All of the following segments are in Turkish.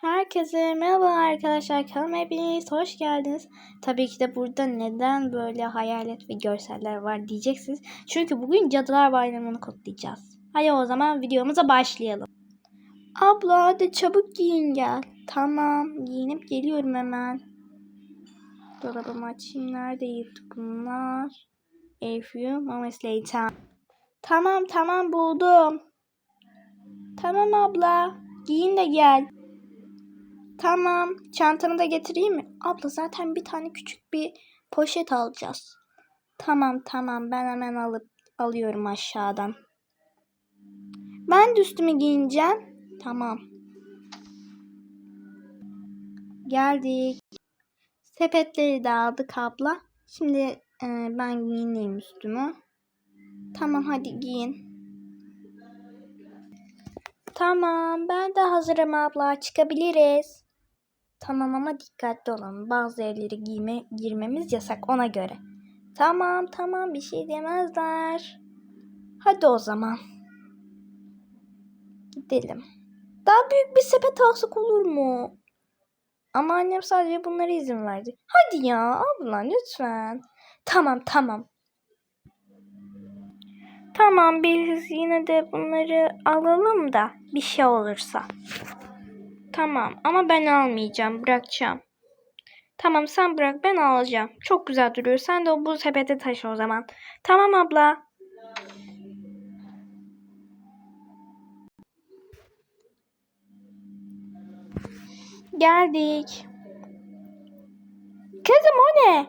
Herkese merhaba arkadaşlar kanalıma hoş geldiniz. Tabii ki de burada neden böyle hayalet ve görseller var diyeceksiniz. Çünkü bugün Cadılar Bayramı'nı kutlayacağız. Hadi o zaman videomuza başlayalım. Abla hadi çabuk giyin gel. Tamam giyinip geliyorum hemen. Dolabımı açayım. Neredeydi bunlar? A few moments later. Tamam tamam buldum. Tamam abla. Giyin de gel. Tamam. Çantamı da getireyim mi? Abla zaten bir tane küçük bir poşet alacağız. Tamam tamam ben hemen alıp alıyorum aşağıdan. Ben de üstümü giyineceğim. Tamam. Geldik. Sepetleri de aldık abla. Şimdi e, ben giyineyim üstümü. Tamam hadi giyin. Tamam ben de hazırım abla çıkabiliriz. Tamam ama dikkatli olalım. Bazı yerleri giyme, girmemiz yasak ona göre. Tamam tamam bir şey demezler. Hadi o zaman. Gidelim. Daha büyük bir sepet alsak olur mu? Ama annem sadece bunlara izin verdi. Hadi ya abla lütfen. Tamam tamam. Tamam biz yine de bunları alalım da bir şey olursa. Tamam ama ben almayacağım bırakacağım. Tamam sen bırak ben alacağım. Çok güzel duruyor. Sen de bu sepete taşı o zaman. Tamam abla. Geldik. Kızım o ne?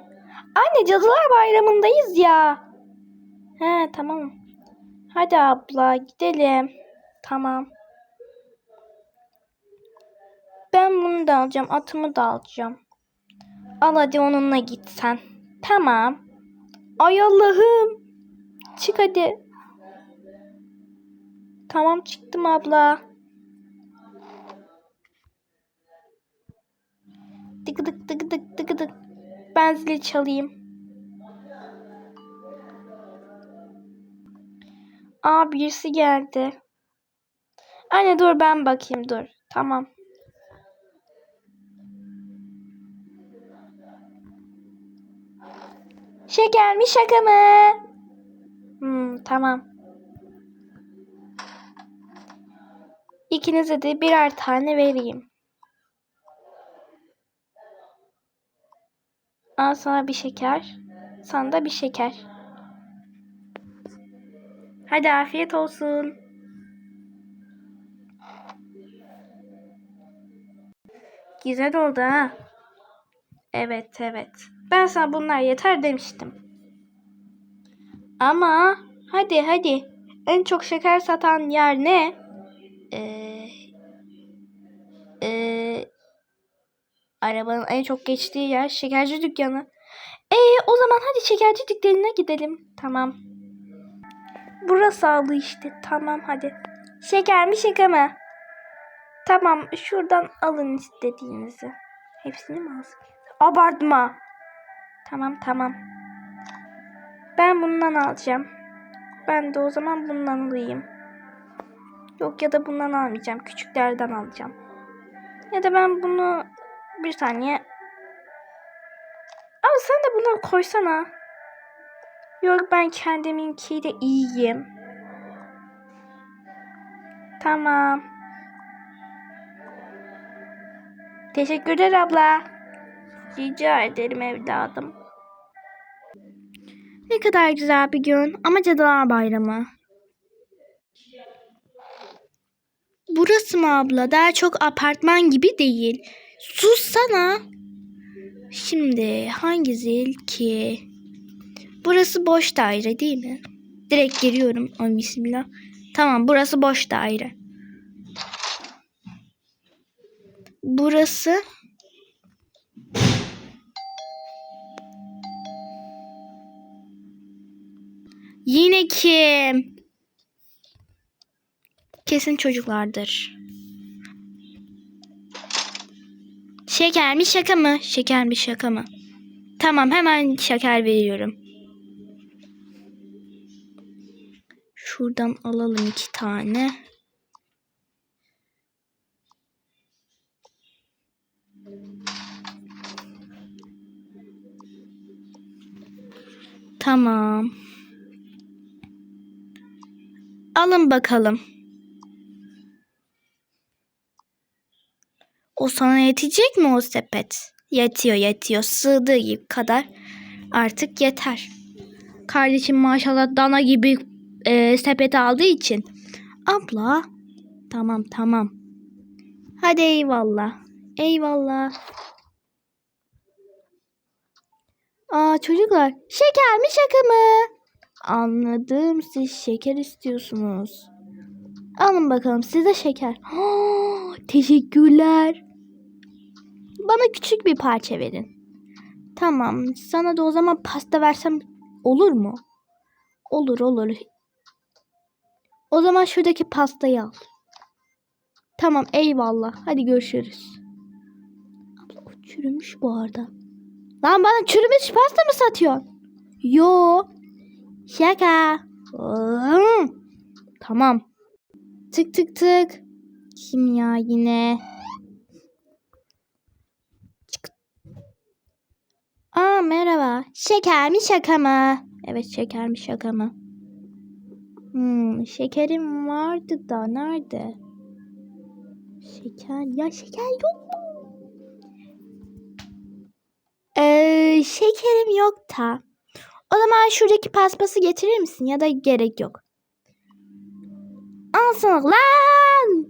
Anne Cadılar Bayramı'ndayız ya. He tamam. Hadi abla gidelim. Tamam. Ben bunu da alacağım. Atımı da alacağım. Al hadi onunla git sen. Tamam. Ay Allah'ım. Çık hadi. Tamam çıktım abla. Dık dık dık dık dık dık. Ben zili çalayım. Aa birisi geldi. Anne dur ben bakayım dur. Tamam. Şeker mi şaka mı? Hmm, tamam. İkinize de birer tane vereyim. Al sana bir şeker. Sana da bir şeker. Hadi afiyet olsun. Güzel oldu ha. Evet evet. Ben sana bunlar yeter demiştim. Ama hadi hadi. En çok şeker satan yer ne? Ee, ee, arabanın en çok geçtiği yer şekerci dükkanı. Ee, o zaman hadi şekerci dükkanına gidelim. Tamam. Burası aldı işte. Tamam hadi. Şeker mi şeker mi? Tamam şuradan alın istediğinizi. Hepsini mi alsın? Abartma. Tamam tamam. Ben bundan alacağım. Ben de o zaman bundan alayım. Yok ya da bundan almayacağım. Küçüklerden alacağım. Ya da ben bunu bir saniye. Ama sen de bunu koysana. Yok ben kendiminkiyle iyiyim. Tamam. Teşekkürler abla. Rica ederim evladım. Ne kadar güzel bir gün ama Cadılar Bayramı. Burası mı abla? Daha çok apartman gibi değil. Sussana. Şimdi hangi zil ki? Burası boş daire değil mi? Direkt giriyorum. Ay bismillah. Tamam burası boş daire. Burası Yine kim? Kesin çocuklardır. Şeker mi şaka mı? Şeker mi şaka mı? Tamam hemen şeker veriyorum. Şuradan alalım iki tane. Tamam. Alın bakalım. O sana yetecek mi o sepet? Yetiyor yetiyor. Sığdığı gibi kadar artık yeter. Kardeşim maşallah dana gibi e, sepet aldığı için. Abla. Tamam tamam. Hadi eyvallah. Eyvallah. Aa çocuklar şeker mi şaka mı? Anladım siz şeker istiyorsunuz. Alın bakalım size şeker. Teşekkürler. Bana küçük bir parça verin. Tamam sana da o zaman pasta versem olur mu? Olur olur. O zaman şuradaki pastayı al. Tamam eyvallah. Hadi görüşürüz. Abla o çürümüş bu arada. Lan bana çürümüş pasta mı satıyorsun? Yo. Şaka. Hmm. Tamam. Tık tık tık. Kim ya yine? Aa merhaba. Şeker mi şaka mı? Evet şeker mi şaka mı? Hmm, şekerim vardı da nerede? Şeker ya şeker yok mu? Ee, şekerim yok da. O zaman şuradaki paspası getirir misin ya da gerek yok. Alsana lan.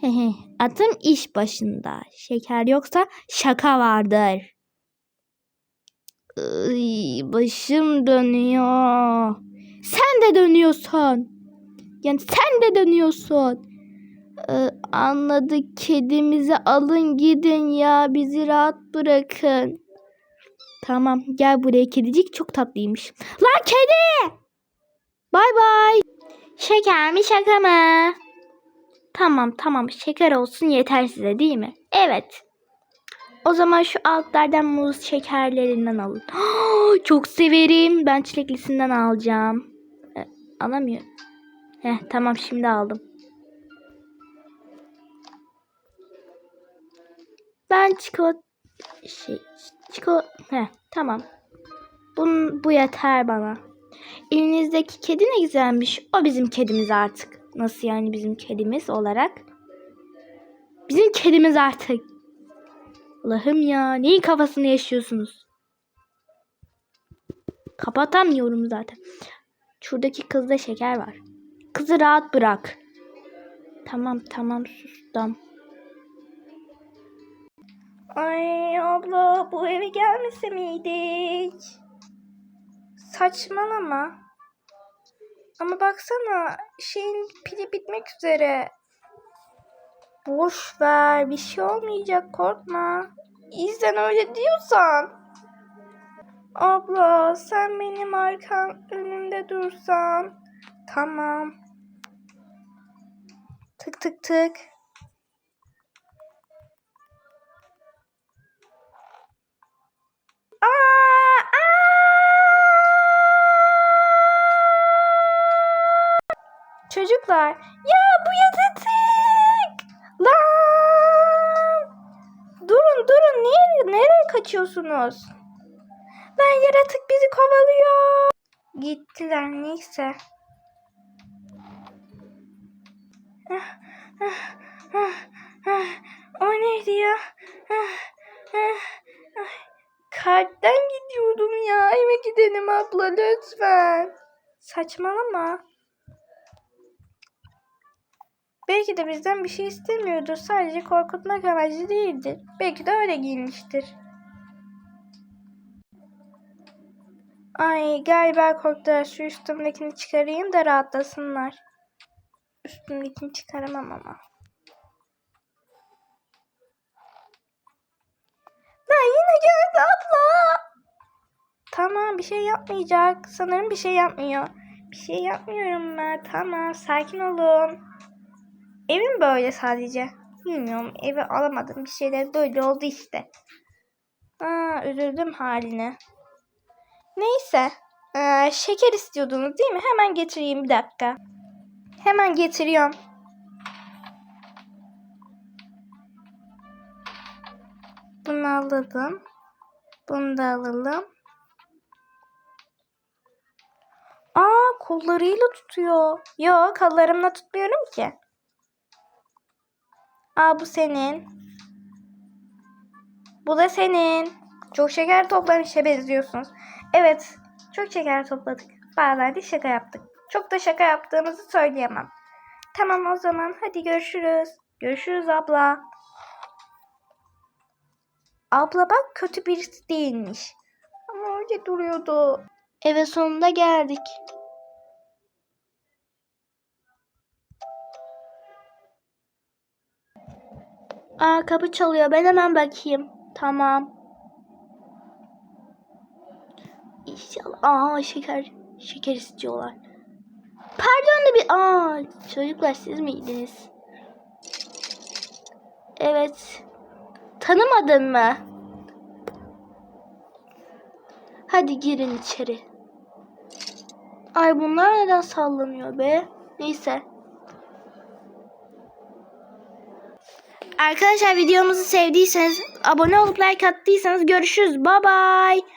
Hehe, atım iş başında. Şeker yoksa şaka vardır. Iy, başım dönüyor. Sen de dönüyorsun. Yani sen de dönüyorsun. Ee, anladık kedimizi alın gidin ya bizi rahat bırakın. Tamam gel buraya kedicik çok tatlıymış. Lan kedi! Bay bay. Şeker mi şaka mı? Tamam tamam şeker olsun yeter size değil mi? Evet. O zaman şu altlardan muz şekerlerinden alın. çok severim. Ben çileklisinden alacağım. E, alamıyorum. Heh, tamam şimdi aldım. Ben çikolat şey çikolat Heh, tamam. Bun, bu yeter bana. Elinizdeki kedi ne güzelmiş. O bizim kedimiz artık. Nasıl yani bizim kedimiz olarak? Bizim kedimiz artık. Allah'ım ya neyin kafasını yaşıyorsunuz? Kapatamıyorum zaten. Şuradaki kızda şeker var. Kızı rahat bırak. Tamam tamam sustum. Ay abla bu eve gelmese miydik? Saçmalama. Ama baksana şeyin pili bitmek üzere. Boş ver bir şey olmayacak korkma. İzden öyle diyorsan. Abla sen benim arkam önümde dursan. Tamam. Tık tık tık. Çocuklar ya bu yaratık. Lan! Durun durun niye nereye kaçıyorsunuz? Lan yaratık bizi kovalıyor. Gittiler neyse. Ah, ah, ah, ah. O neydi ya? Ah. Kalpten gidiyordum ya. Eve gidelim abla lütfen. Saçmalama. Belki de bizden bir şey istemiyordur. Sadece korkutmak amacı değildir. Belki de öyle giyinmiştir. Ay galiba korktular. Şu üstümdekini çıkarayım da rahatlasınlar. Üstümdekini çıkaramam ama. Lan yine geldi abla. Tamam bir şey yapmayacak. Sanırım bir şey yapmıyor. Bir şey yapmıyorum ben. Tamam sakin olun. Evim böyle sadece. Bilmiyorum evi alamadım. Bir şeyler böyle oldu işte. Aa, üzüldüm haline. Neyse. Ee, şeker istiyordunuz değil mi? Hemen getireyim bir dakika. Hemen getiriyorum. Bunu alalım. Bunu da alalım. Aa kollarıyla tutuyor. Yok kollarımla tutmuyorum ki. Aa bu senin. Bu da senin. Çok şeker toplamışa benziyorsunuz. Evet. Çok şeker topladık. Bazen de şaka yaptık. Çok da şaka yaptığımızı söyleyemem. Tamam o zaman hadi görüşürüz. Görüşürüz abla. Abla bak kötü birisi değilmiş. Ama öyle duruyordu. Eve sonunda geldik. Aa kapı çalıyor. Ben hemen bakayım. Tamam. İnşallah. Aa şeker. Şeker istiyorlar. Pardon da bir... Aa çocuklar siz miydiniz? Evet. Tanımadın mı? Hadi girin içeri. Ay bunlar neden sallanıyor be? Neyse. Arkadaşlar videomuzu sevdiyseniz abone olup like attıysanız görüşürüz. Bye bye.